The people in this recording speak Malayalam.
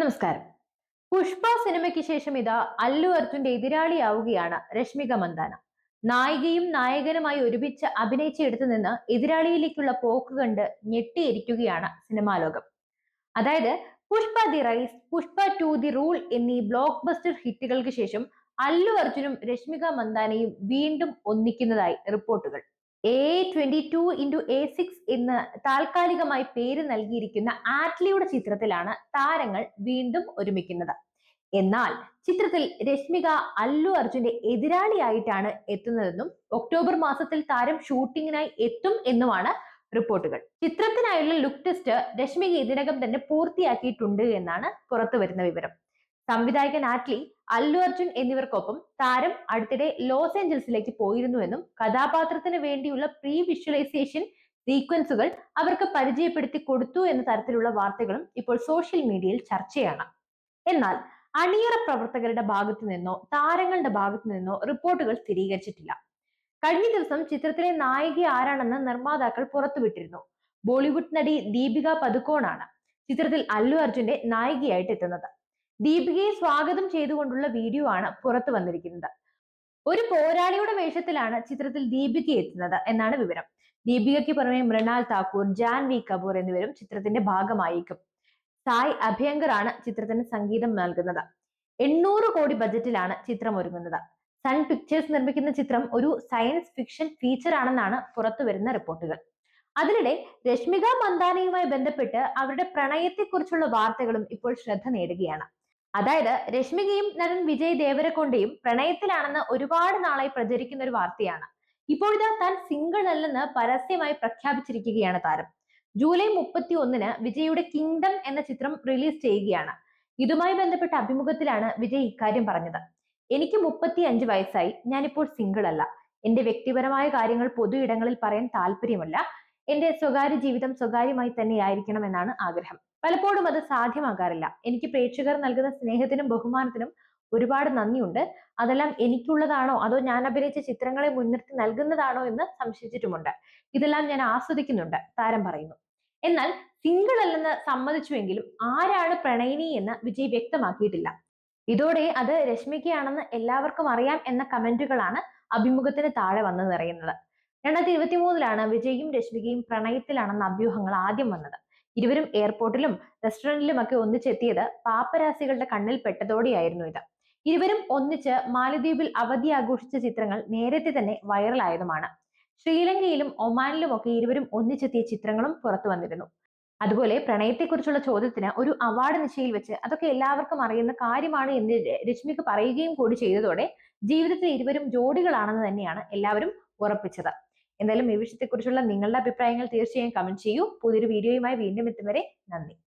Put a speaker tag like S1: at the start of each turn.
S1: നമസ്കാരം. പുഷ്പ സിനിമയ്ക്ക് ശേഷം ഇതാ അല്ലു അർജുന്റെ എതിരാളിയാവുകയാണ് രശ്മിക മന്ദാന. നായികയും നായകനുമായി ഒരുമിച്ച് അഭിനയിച്ചെടുത്തു നിന്ന് എതിരാളിയിലേക്കുള്ള പോക്ക് കണ്ട് ഞെട്ടിയിരിക്കുകയാണ് സിനിമാലോകം അതായത് Pushpa the rise Pushpa two the rule എന്നീ ബ്ലോക്ക് ബസ്റ്റർ ഹിറ്റുകൾക്ക് ശേഷം അല്ലു അർജുനും രശ്മിക മന്ദാനയും വീണ്ടും ഒന്നിക്കുന്നതായി റിപ്പോർട്ടുകൾ. A twenty two into A six എന്ന് താൽക്കാലികമായി പേര് നൽകിയിരിക്കുന്ന ആറ്റ്ലിയുടെ ചിത്രത്തിലാണ് താരങ്ങൾ വീണ്ടും ഒരുമിക്കുന്നത്. എന്നാൽ ചിത്രത്തിൽ രശ്മിക അല്ലു അർജുന്റെ എതിരാളിയായിട്ടാണ് എത്തുന്നതെന്നും ഒക്ടോബർ മാസത്തിൽ താരം ഷൂട്ടിങ്ങിനായി എത്തും എന്നുമാണ് റിപ്പോർട്ടുകൾ. ചിത്രത്തിനായുള്ള ലുക്ക് ടെസ്റ്റ് രശ്മിക ഇതിനകം തന്നെ പൂർത്തിയാക്കിയിട്ടുണ്ട് എന്നാണ് പുറത്തു വരുന്ന വിവരം. സംവിധായകൻ ആറ്റ്ലി അല്ലു അർജുൻ എന്നിവർക്കൊപ്പം താരം അടുത്തിടെ ലോസ് ഏഞ്ചൽസിലേക്ക് പോയിരുന്നുവെന്നും കഥാപാത്രത്തിന് വേണ്ടിയുള്ള പ്രീ വിഷ്വലൈസേഷൻ സീക്വൻസുകൾ അവർക്ക് പരിചയപ്പെടുത്തി കൊടുത്തു എന്ന തരത്തിലുള്ള വാർത്തകളും ഇപ്പോൾ സോഷ്യൽ മീഡിയയിൽ ചർച്ചയാണ്. എന്നാൽ അണിയറ പ്രവർത്തകരുടെ ഭാഗത്തു നിന്നോ താരങ്ങളുടെ ഭാഗത്തു നിന്നോ റിപ്പോർട്ടുകൾ സ്ഥിരീകരിച്ചിട്ടില്ല. കഴിഞ്ഞ ദിവസം ചിത്രത്തിലെ നായിക ആരാണെന്ന് നിർമ്മാതാക്കൾ പുറത്തുവിട്ടിരുന്നു. ബോളിവുഡ് നടി ദീപിക പതുക്കോണാണ് ചിത്രത്തിൽ അല്ലു അർജുന്റെ നായികയായിട്ട് എത്തുന്നത്. ദീപികയെ സ്വാഗതം ചെയ്തുകൊണ്ടുള്ള വീഡിയോ ആണ് പുറത്തു വന്നിരിക്കുന്നത്. ഒരു പോരാളിയുടെ വേഷത്തിലാണ് ചിത്രത്തിൽ ദീപിക എത്തുന്നത് എന്നാണ് വിവരം. ദീപികയ്ക്ക് പുറമെ മൃണാൽ താക്കൂർ ജാൻവി കപൂർ എന്നിവരും ചിത്രത്തിന്റെ ഭാഗമായേക്കും. സായ് അഭ്യങ്കർ ആണ് ചിത്രത്തിന് സംഗീതം നൽകുന്നത്. എണ്ണൂറ് കോടി ബജറ്റിലാണ് ചിത്രം ഒരുങ്ങുന്നത്. സൺ പിക്ചേഴ്സ് നിർമ്മിക്കുന്ന ചിത്രം ഒരു സയൻസ് ഫിക്ഷൻ ഫീച്ചർ ആണെന്നാണ് പുറത്തു വരുന്ന റിപ്പോർട്ടുകൾ. അതിനിടെ രശ്മിക മന്ദാനയുമായി ബന്ധപ്പെട്ട് അവരുടെ പ്രണയത്തെക്കുറിച്ചുള്ള വാർത്തകളും ഇപ്പോൾ ശ്രദ്ധ നേടുകയാണ്. അതായത് രശ്മികയും നടൻ വിജയ് ദേവരക്കൊണ്ടയും പ്രണയത്തിലാണെന്ന് ഒരുപാട് നാളായി പ്രചരിക്കുന്ന ഒരു വാർത്തയാണ്. ഇപ്പോഴിതാ താൻ സിംഗിൾ അല്ലെന്ന് പരസ്യമായി പ്രഖ്യാപിച്ചിരിക്കുകയാണ് താരം. ജൂലൈ മുപ്പത്തി ഒന്നിന് വിജയുടെ കിങ്ഡം എന്ന ചിത്രം റിലീസ് ചെയ്യുകയാണ്. ഇതുമായി ബന്ധപ്പെട്ട അഭിമുഖത്തിലാണ് വിജയ് ഇക്കാര്യം പറഞ്ഞത്. എനിക്ക് മുപ്പത്തി അഞ്ച് വയസ്സായി. ഞാനിപ്പോൾ സിംഗിൾ അല്ല. എന്റെ വ്യക്തിപരമായ കാര്യങ്ങൾ പൊതു ഇടങ്ങളിൽ പറയാൻ താല്പര്യമല്ല. എന്റെ സ്വകാര്യ ജീവിതം സ്വകാര്യമായി തന്നെ ആയിരിക്കണം എന്നാണ് ആഗ്രഹം. പലപ്പോഴും അത് സാധ്യമാകാറില്ല. എനിക്ക് പ്രേക്ഷകർ നൽകുന്ന സ്നേഹത്തിനും ബഹുമാനത്തിനും ഒരുപാട് നന്ദിയുണ്ട്. അതെല്ലാം എനിക്കുള്ളതാണോ? അതോ ഞാൻ അഭിനയിച്ച ചിത്രങ്ങളെ മുൻനിർത്തി നൽകുന്നതാണോ എന്ന് സംശയിച്ചിട്ടുമുണ്ട്. ഇതെല്ലാം ഞാൻ ആസ്വദിക്കുന്നുണ്ട്. താരം പറയുന്നു. എന്നാൽ സിംഗിൾ അല്ലെന്ന് സമ്മതിച്ചുവെങ്കിലും ആരാണ് പ്രണയിനി എന്ന് വിജയ് വ്യക്തമാക്കിയിട്ടില്ല. ഇതോടെ അത് രശ്മിക്കയാണെന്ന് എല്ലാവർക്കും അറിയാം എന്ന കമന്റുകളാണ് അഭിമുഖത്തിന് താഴെ വന്നു നിറയുന്നത്. രണ്ടായിരത്തി ഇരുപത്തി മൂന്നിലാണ് വിജയും രശ്മികയും പ്രണയത്തിലാണെന്ന അഭ്യൂഹങ്ങൾ ആദ്യം വന്നത്. ഇരുവരും എയർപോർട്ടിലും റെസ്റ്റോറന്റിലും ഒക്കെ ഒന്നിച്ചെത്തിയത് പാപ്പരാസികളുടെ കണ്ണിൽ പെട്ടതോടെയായിരുന്നു ഇത്. ഇരുവരും ഒന്നിച്ച് മാലദ്വീപിൽ അവധി ആഘോഷിച്ച ചിത്രങ്ങൾ നേരത്തെ തന്നെ വൈറലായതുമാണ്. ശ്രീലങ്കയിലും ഒമാനിലും ഒക്കെ ഇരുവരും ഒന്നിച്ചെത്തിയ ചിത്രങ്ങളും പുറത്തു വന്നിരുന്നു. അതുപോലെ പ്രണയത്തെക്കുറിച്ചുള്ള ചോദ്യത്തിന് ഒരു അവാർഡ് നിശയിൽ വെച്ച് അതൊക്കെ എല്ലാവർക്കും അറിയുന്ന കാര്യമാണ് എന്ന് രശ്മിക്ക് പറയുകയും കൂടി ചെയ്തതോടെ ജീവിതത്തിൽ ഇരുവരും ജോഡികളാണെന്ന് തന്നെയാണ് എല്ലാവരും ഉറപ്പിച്ചത്. എന്തായാലും ഈ വിഷയത്തെക്കുറിച്ചുള്ള നിങ്ങളുടെ അഭിപ്രായങ്ങൾ തീർച്ചയായും കമന്റ് ചെയ്യൂ. പുതിയൊരു വീഡിയോയുമായി വീണ്ടും എത്തും വരെ നന്ദി.